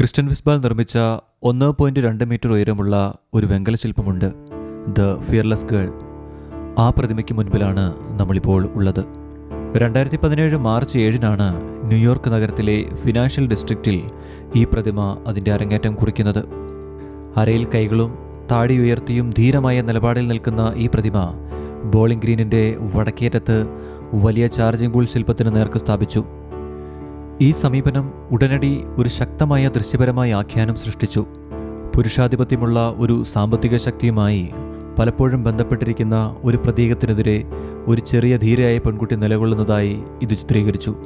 Kristen വിസ്ബാൽ നിർമ്മിച്ച ഒന്ന് point രണ്ട് മീറ്റർ ഉയരമുള്ള ഒരു വെങ്കല ശില്പമുണ്ട് ദ ഫിയർലെസ് ഗേൾ ആ പ്രതിമയ്ക്ക് മുൻപിലാണ് നമ്മളിപ്പോൾ ഉള്ളത്. രണ്ടായിരത്തി പതിനേഴ് മാർച്ച് ഏഴിനാണ് ന്യൂയോർക്ക് നഗരത്തിലെ ഫിനാൻഷ്യൽ ഡിസ്ട്രിക്റ്റിൽ ഈ പ്രതിമ അതിന്റെ അരങ്ങേറ്റം കുറിക്കുന്നത്. അരയിൽ കൈകളും താടി ഉയർത്തിയും ധീരമായ നിലപാടിൽ നിൽക്കുന്ന ഈ പ്രതിമ ബോളിംഗ് ഗ്രീനിന്റെ വടക്കേറ്റത്ത് വലിയ ചാർജിംഗ് ബുൾ ശില്പത്തിന് നേർക്ക് സ്ഥാപിച്ചു. ഈ സമീപനം ഉടനടി ഒരു ശക്തമായ ദൃശ്യപരമായ ആഖ്യാനം സൃഷ്ടിച്ചു. പുരുഷാധിപത്യമുള്ള ഒരു സാമ്പത്തിക ശക്തിയുമായി പലപ്പോഴും ബന്ധപ്പെട്ടിരിക്കുന്ന ഒരു പ്രതീകത്തിനെതിരെ ഒരു ചെറിയ ധീരയായ പെൺകുട്ടി നിലകൊള്ളുന്നതായി ഇത് ചിത്രീകരിച്ചു.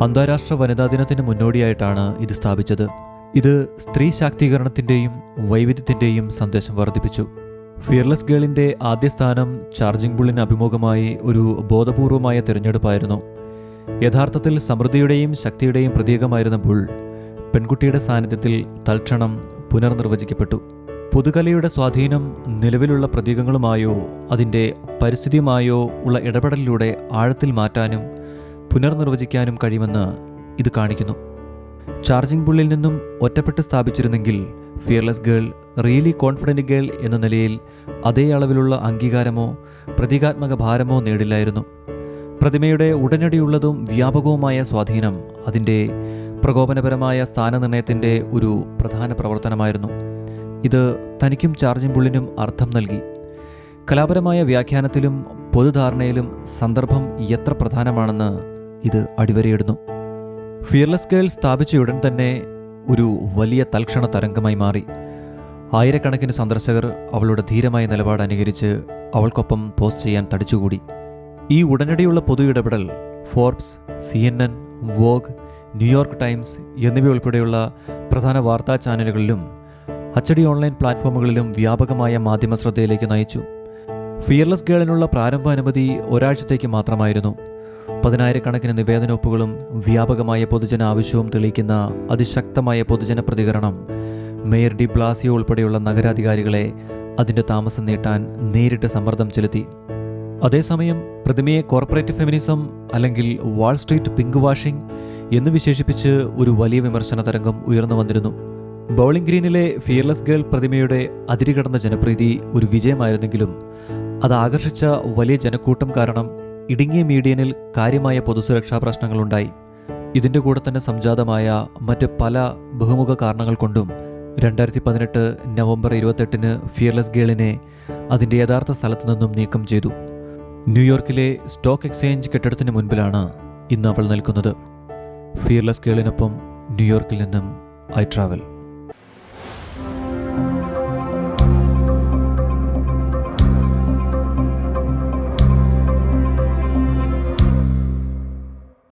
അന്താരാഷ്ട്ര വനിതാ ദിനത്തിന് മുന്നോടിയായിട്ടാണ് ഇത് സ്ഥാപിച്ചത്. ഇത് സ്ത്രീ ശാക്തീകരണത്തിന്റെയും വൈവിധ്യത്തിന്റെയും സന്ദേശം വർദ്ധിപ്പിച്ചു. ഫിയർലെസ് ഗേളിന്റെ ആദ്യ സ്ഥാനം ചാർജിംഗ് ബുള്ളിന് അഭിമുഖമായി ഒരു ബോധപൂർവമായ തിരഞ്ഞെടുപ്പായിരുന്നു. യഥാർത്ഥത്തിൽ സമൃദ്ധിയുടെയും ശക്തിയുടെയും പ്രതീകമായിരുന്ന ബുൾ പെൺകുട്ടിയുടെ സാന്നിധ്യത്തിൽ തൽക്ഷണം പുനർനിർവചിക്കപ്പെട്ടു. പുതുകലയുടെ സ്വാധീനം നിലവിലുള്ള പ്രതീകങ്ങളുമായോ അതിന്റെ പരിസ്ഥിതിയുമായോ ഉള്ള ഇടപെടലിലൂടെ ആഴത്തിൽ മാറ്റാനും പുനർനിർവചിക്കാനും കഴിയുമെന്ന് ഇത് കാണിക്കുന്നു. ചാർജിംഗ് ബുള്ളിൽ നിന്നും ഒറ്റപ്പെട്ട് സ്ഥാപിച്ചിരുന്നെങ്കിൽ fearless girl really confident girl എന്ന നിലയിൽ അതേ അളവിലുള്ള അംഗീകാരമോ പ്രതീകാത്മക ഭാരമോ നേടില്ലായിരുന്നു. പ്രതിമയുടെ ഉടനടിയുള്ളതും വ്യാപകവുമായ സ്വാധീനം അതിന്റെ പ്രകോപനപരമായ സ്ഥാനനിർണയത്തിന്റെ ഒരു പ്രധാന പ്രവർത്തനമായിരുന്നു. ഇത് തനിക്കും ചാർജിംഗ് ബുള്ളിനും അർത്ഥം നൽകി. കലാപരമായ വ്യാഖ്യാനത്തിലും പൊതുധാരണയിലും സന്ദർഭം എത്ര പ്രധാനമാണെന്ന് ഇത് അടിവരയിടുന്നു. ഫിയർലെസ് ഗേൾ സ്ഥാപിച്ചയുടൻ തന്നെ ഒരു വലിയ തൽക്ഷണ തരംഗമായി മാറി. ആയിരക്കണക്കിന് സന്ദർശകർ അവളുടെ ധീരമായ നിലപാട് അനുകരിച്ച് അവൾക്കൊപ്പം പോസ്റ്റ് ചെയ്യാൻ തടിച്ചുകൂടി. ഈ ഉടനടിയുള്ള പൊതു ഇടപെടൽ Forbes C N N Vogue New York Times എന്നിവ ഉൾപ്പെടെയുള്ള പ്രധാന വാർത്താ ചാനലുകളിലും അച്ചടി ഓൺലൈൻ പ്ലാറ്റ്ഫോമുകളിലും വ്യാപകമായ മാധ്യമ ശ്രദ്ധയിലേക്ക് നയിച്ചു. ഫിയർലെസ് ഗേളിനുള്ള പ്രാരംഭ അനുമതി ഒരാഴ്ചത്തേക്ക് മാത്രമായിരുന്നു. പതിനായിരക്കണക്കിന് നിവേദനൊപ്പുകളും വ്യാപകമായ പൊതുജന ആവശ്യവും തെളിയിക്കുന്ന അതിശക്തമായ പൊതുജന പ്രതികരണം മേയർ ഡി ബ്ലാസിയോ ഉൾപ്പെടെയുള്ള നഗരാധികാരികളെ അതിന്റെ താമസം നീട്ടാൻ നേരിട്ട് സമ്മർദ്ദം ചെലുത്തി. അതേസമയം പ്രതിമയെ കോർപ്പറേറ്റ് ഫെമിനിസം അല്ലെങ്കിൽ വാൾ സ്ട്രീറ്റ് പിങ്ക് വാഷിംഗ് എന്ന് വിശേഷിപ്പിച്ച് ഒരു വലിയ വിമർശന തരംഗം ഉയർന്നു വന്നിരുന്നു. ബൗളിംഗ് ഗ്രീനിലെ ഫിയർലെസ് ഗേൾ പ്രതിമയുടെ അതിരുകടന്ന ജനപ്രീതി ഒരു വിജയമായിരുന്നെങ്കിലും അത് ആകർഷിച്ച വലിയ ജനക്കൂട്ടം കാരണം ഇടുങ്ങിയ മീഡിയനിൽ കാര്യമായ പൊതുസുരക്ഷാ പ്രശ്നങ്ങളുണ്ടായി. ഇതിന്റെ കൂടെ തന്നെ സംജാതമായ മറ്റ് പല ബഹുമുഖ കാരണങ്ങൾ കൊണ്ടും രണ്ടായിരത്തി പതിനെട്ട് നവംബർ ഇരുപത്തെട്ടിന് ഫിയർലെസ് ഗേളിനെ അതിന്റെ യഥാർത്ഥ സ്ഥലത്തു നിന്നും നീക്കം ചെയ്തു. ന്യൂയോർക്കിലെ സ്റ്റോക്ക് എക്സ്ചേഞ്ച് കെട്ടിടത്തിന് മുൻപിലാണ് ഇന്ന് അവൾ നിൽക്കുന്നത്. ഫിയർലെസ് കേളിനൊപ്പം ന്യൂയോർക്കിൽ നിന്നും ഐ ട്രാവൽ.